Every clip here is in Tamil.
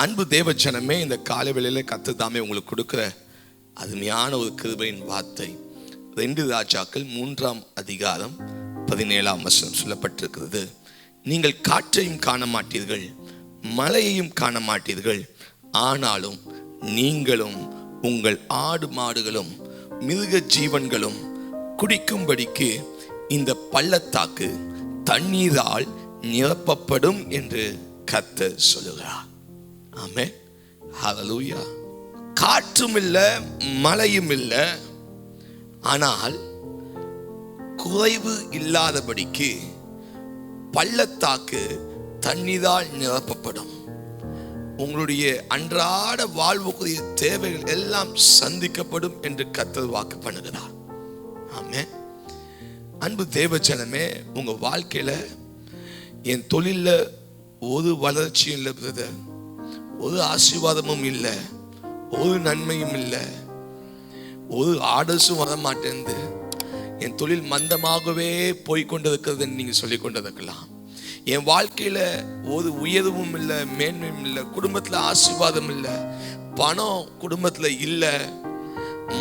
அன்பு தேவச்சனமே இந்த காலை வேளையில் கத்து தாமே உங்களுக்கு கொடுக்குற அருமையான ஒரு கிருபையின் வார்த்தை. ரெண்டு ராஜாக்கள் மூன்றாம் அதிகாரம் பதினேழாம் வசனம் சொல்லப்பட்டிருக்கிறது. நீங்கள் காற்றையும் காண மாட்டீர்கள் மழையையும் காண மாட்டீர்கள் ஆனாலும் நீங்களும் உங்கள் ஆடு மாடுகளும் மிருக ஜீவன்களும் குடிக்கும்படிக்கு இந்த பள்ளத்தாக்கு தண்ணீரால் நிரப்பப்படும் என்று கத்து சொல்லுகிறார். ஆமே ஹலலூயா காற்றும் இல்லை மழையும் இல்லை. ஆனால் குறைவு இல்லாதபடிக்கு பள்ளத்தாக்கு தண்ணீரால் நிரப்பப்படும். உங்களுடைய அன்றாட வாழ்வுக்குரிய தேவைகள் எல்லாம் சந்திக்கப்படும் என்று கத்தல் வாக்கு பண்ணுகிறார். ஆமே அன்பு தேவச்சனமே உங்கள் வாழ்க்கையில் என் தொழிலில் ஒரு வளர்ச்சியும் இல்லை பிரதர் ஒரு ஆசீர்வாதமும் இல்லை ஒரு நன்மையும் இல்லை ஒரு ஆர்டர்ஸும் வர மாட்டேங்குது என் தொழில் மந்தமாகவே போய் நீங்கள் சொல்லி கொண்டிருக்கலாம். என் வாழ்க்கையில் ஒரு உயர்வும் இல்லை மேன்மையும் இல்லை குடும்பத்தில் ஆசீர்வாதம் இல்லை பணம் குடும்பத்தில் இல்லை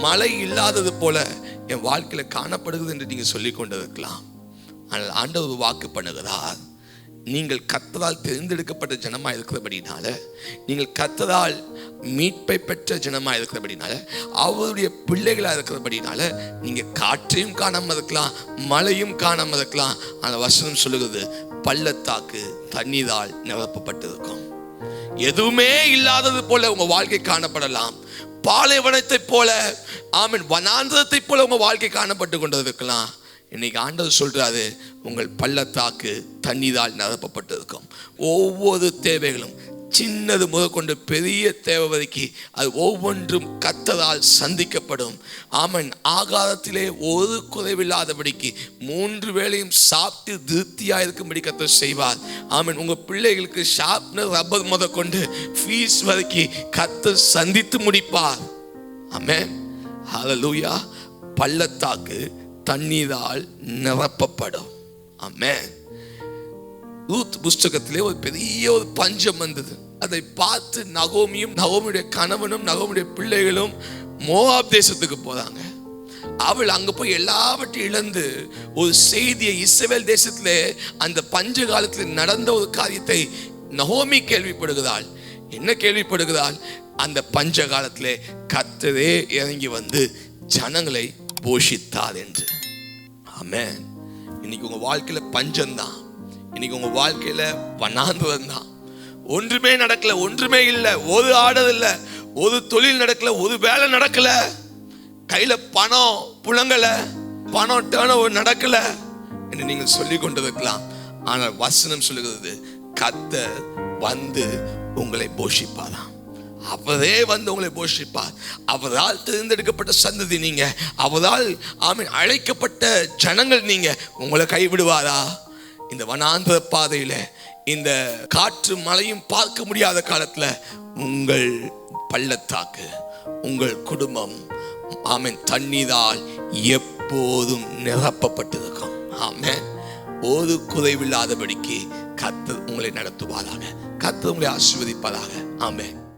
மழை இல்லாதது போல என் வாழ்க்கையில் காணப்படுகிறது என்று நீங்கள் சொல்லி கொண்டிருக்கலாம். ஆனால் ஆண்டவர் வாக்கு பண்ணுகிறார். நீங்கள் கத்ததால் தேர்ந்தெடுக்கப்பட்ட ஜனமாக இருக்கிறபடினால நீங்கள் கத்ததால் மீட்பை பெற்ற ஜனமாக இருக்கிறபடினால அவருடைய பிள்ளைகளாக இருக்கிறபடினால நீங்கள் காற்றையும் காணாமல் இருக்கலாம் மழையும் காணாமல் இருக்கலாம். அந்த வசனம் சொல்லுகிறது பள்ளத்தாக்கு தண்ணீரால் நிரப்பப்பட்டிருக்கும். எதுவுமே இல்லாதது போல உங்க வாழ்க்கை காணப்படலாம். பாலைவனத்தை போல ஆமீன் வனாந்திரத்தை போல உங்க வாழ்க்கை காணப்பட்டு கொண்டிருக்கலாம். இன்னைக்கு ஆண்டவர் சொல்கிறாரு உங்கள் பள்ளத்தாக்கு தண்ணீரால் நிரப்பப்பட்டு இருக்கும் ஒவ்வொரு தேவைகளும் சின்னது முதற்கொண்டு பெரிய தேவை வரைக்கும் அது ஒவ்வொன்றும் கத்ததால் சந்திக்கப்படும். ஆமன். ஆகாரத்திலே ஒரு குறைவில்லாதபடிக்கு மூன்று வேளையும் சாப்பிட்டு திருப்தியாக இருக்கும்படி கத்த செய்வார். ஆமன். உங்கள் பிள்ளைகளுக்கு ஷார்ப்னர் ரப்பர் முதற்கொண்டு ஃபீஸ் வரைக்கும் கத்தர் சந்தித்து முடிப்பார். ஆமேன். ஹலலூயா பள்ளத்தாக்கு தண்ணீரால் நிரப்பப்படும். ஆமே ரூத் புஸ்தகத்திலே ஒரு பெரிய ஒரு பஞ்சம் வந்தது. அதை பார்த்து நகோமியும் நகோமியுடைய கணவனும் நகோமியுடைய பிள்ளைகளும் மோவாப் தேசத்துக்கு போறாங்க. அவள் அங்க போய் எல்லாவற்றையும் இழந்து ஒரு செய்தியை இஸ்ரேல் தேசத்துல அந்த பஞ்ச காலத்தில் நடந்த ஒரு காரியத்தை நகோமி கேள்விப்படுகிறாள். என்ன கேள்விப்படுகிறாள்? அந்த பஞ்ச காலத்திலே கத்ததே இறங்கி வந்து ஜனங்களை போஷித்தார் என்று. அமேன் இன்னைக்கு உங்கள் வாழ்க்கையில் பஞ்சம்தான் இன்னைக்கு உங்கள் வாழ்க்கையில் வண்ணாந்துவம் தான். ஒன்றுமே நடக்கல ஒன்றுமே இல்லை. ஒரு ஆர்டர் இல்லை ஒரு தொழில் நடக்கல ஒரு வேலை நடக்கல. கையில் பணம் புலங்கலை பணம் டேர்ன் நடக்கல என்று நீங்கள் சொல்லி கொண்டிருக்கலாம். ஆனால் வசனம் சொல்லுகிறது கத்த வந்து உங்களை போஷிப்பாராம். அவரே வந்து உங்களை போஷிப்பார். அவரால் தேர்ந்தெடுக்கப்பட்ட சந்ததி நீங்க. அவரால் ஆமீன் அழைக்கப்பட்ட ஜனங்கள் நீங்க. உங்களை கைவிடுவாரா? இந்த வனாந்திர பாதையில இந்த காற்று மழையும் பார்க்க முடியாத காலத்துல உங்கள் பள்ளத்தாக்கு உங்கள் குடும்பம் ஆமீன் தண்ணீரால் எப்போதும் நிரப்பப்பட்டிருக்கும். ஆமென். ஒரு குறைவில்லாதபடிக்கு கத்தர் உங்களை நடத்துவாராக. கத்தர் உங்களை ஆசிர்வதிப்பதாக ஆமென்.